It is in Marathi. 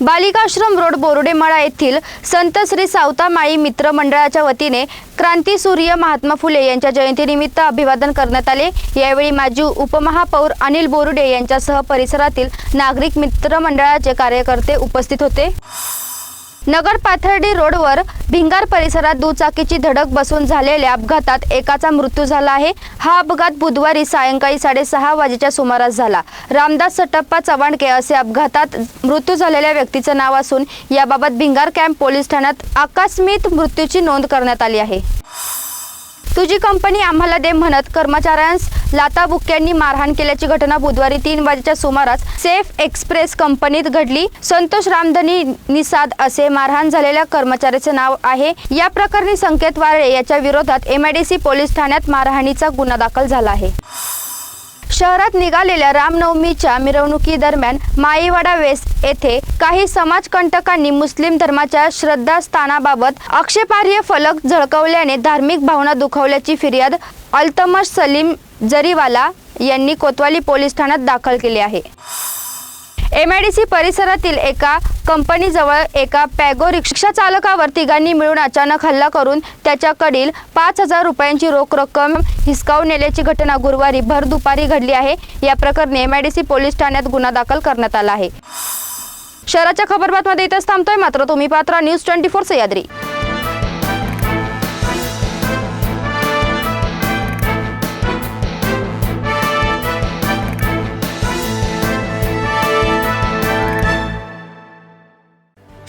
बालिकाश्रम रोड बोर्डेमळा येथील संत श्री सावतामाळी मित्र मंडळाच्या वतीने क्रांती सूर्य महात्मा फुले यांच्या जयंतीनिमित्त अभिवादन करण्यात आले. यावेळी माजी उपमहापौर अनिल बोरुडे यांच्यासह परिसरातील नागरिक मित्र मंडळाचे कार्यकर्ते उपस्थित होते. नगर पाथर्डी रोडवर भिंगार परिसरात दुचाकीची धडक बसून झालेल्या अपघातात एकाचा मृत्यू झाला आहे. हा अपघात बुधवारी सायंकाळी साडेसहा वाजेच्या सुमारास झाला. रामदास सटप्पा चव्हाणके असे अपघातात मृत्यू झालेल्या व्यक्तीचं नाव असून याबाबत भिंगार कॅम्प पोलीस ठाण्यात आकस्मित मृत्यूची नोंद करण्यात आली आहे. तुझी कंपनी आम्हाला दे म्हणत कर्मचाऱ्यांस लाताबुक्क्यांनी मारहाण केल्याची घटना बुधवारी तीन वाजेच्या सुमारास सेफ एक्सप्रेस कंपनीत घडली. संतोष रामधनी निसाद असे मारहाण झालेल्या कर्मचाऱ्याचे नाव आहे. या प्रकरणी संकेत वारळे याच्या विरोधात एमआयडीसी पोलीस ठाण्यात मारहाणीचा गुन्हा दाखल झाला आहे. शहरात निघालेल्या रामनवमीच्या मिरवणुकीदरम्यान माईवाडा वेस्ट येथे काही समाजकंटकांनी मुस्लिम धर्माच्या श्रद्धास्थानाबाबत आक्षेपार्ह फलक झळकवल्याने धार्मिक भावना दुखावल्याची फिर्याद अल्तमश सलीम जरीवाला यांनी कोतवाली पोलीस ठाण्यात दाखल केली आहे. एमआयडीसी परिसरातील एका कंपनीजवळ एका पॅगो रिक्षा चालकावर तिघांनी मिळून अचानक हल्ला करून त्याच्याकडील पाच हजार रुपयांची रोख रक्कम हिसकावून नेल्याची घटना गुरुवारी भर दुपारी घडली आहे. या प्रकरणी एमआयडीसी पोलीस ठाण्यात गुन्हा दाखल करण्यात आला आहे. शहराच्या खबरबातमध्ये इथंच थांबतोय मात्र तुम्ही पात्रा न्यूज ट्वेंटी फोर सह्याद्री